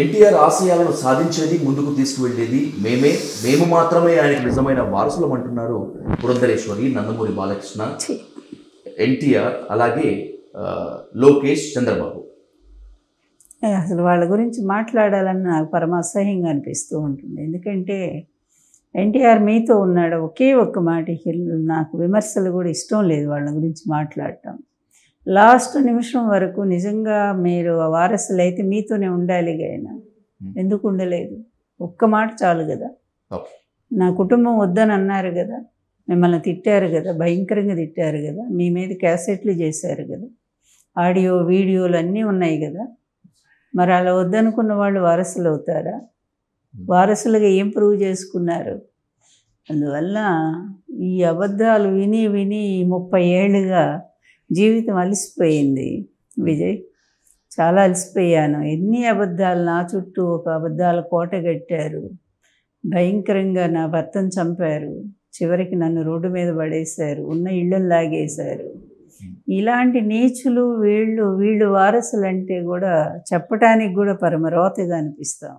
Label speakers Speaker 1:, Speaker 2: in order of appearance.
Speaker 1: ఎన్టీఆర్ ఆశయాలను సాధించేది ముందుకు తీసుకువెళ్ళేది మేమే. మేము మాత్రమే ఆయనకు నిజమైన వారసులం అంటున్నారు పురంధరేశ్వరి నందమూరి బాలకృష్ణ. ఎన్టీఆర్ అలాగే లోకేష్ చంద్రబాబు.
Speaker 2: అసలు వాళ్ళ గురించి మాట్లాడాలని నాకు పరమ అసహ్యంగా అనిపిస్తూ ఉంటుంది. ఎందుకంటే ఎన్టీఆర్ మీతో ఉన్నాడు ఒకే ఒక్క మాటకి నాకు విమర్శలు కూడా ఇష్టం లేదు వాళ్ళ గురించి మాట్లాడటం. లాస్ట్ నిమిషం వరకు నిజంగా మీరు ఆ వారసులు అయితే మీతోనే ఉండాలి ఆయన ఎందుకు ఉండలేదు? ఒక్క మాట చాలు కదా. నా కుటుంబం వద్దని అన్నారు కదా. మిమ్మల్ని తిట్టారు కదా. భయంకరంగా తిట్టారు కదా. మీ మీద క్యాసెట్లు చేశారు కదా. ఆడియో వీడియోలు అన్నీ ఉన్నాయి కదా. మరి అలా వద్దనుకున్న వాళ్ళు వారసులు అవుతారా? వారసులుగా ఏం ప్రూవ్ చేసుకున్నారు? అందువల్ల ఈ అబద్ధాలు విని విని ముప్పై ఏళ్ళుగా జీవితం అలసిపోయింది. విజయ్ చాలా అలసిపోయాను. ఎన్ని అబద్ధాలు నా చుట్టూ ఒక అబద్ధాల కోట కట్టారు. భయంకరంగా నా భర్తను చంపారు. చివరికి నన్ను రోడ్డు మీద పడేశారు. ఉన్న ఇళ్ళను లాగేశారు. ఇలాంటి నీచులు వీళ్ళు వీళ్ళు వారసులు అంటే కూడా చెప్పటానికి కూడా పరమ రోతగా అనిపిస్తాం.